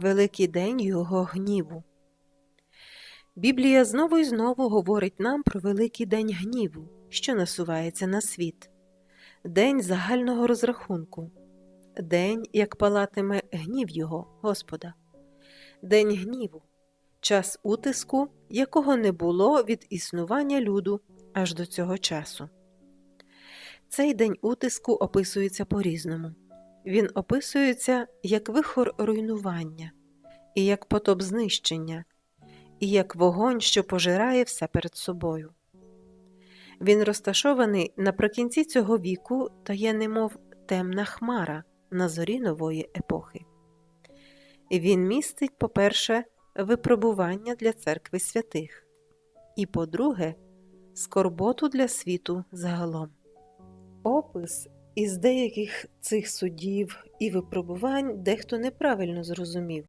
великий день його гніву. Біблія знову і знову говорить нам про великий день гніву, що насувається на світ, день загального розрахунку, день, як палатиме гнів його, Господа, день гніву, час утиску, якого не було від існування люду аж до цього часу. Цей день утиску описується по-різному. Він описується як вихор руйнування, і як потоп знищення, і як вогонь, що пожирає все перед собою. Він розташований наприкінці цього віку та є немов темна хмара на зорі нової епохи. Він містить, по-перше, випробування для церкви святих, і, по-друге, скорботу для світу загалом. Опис із деяких цих судів і випробувань дехто неправильно зрозумів.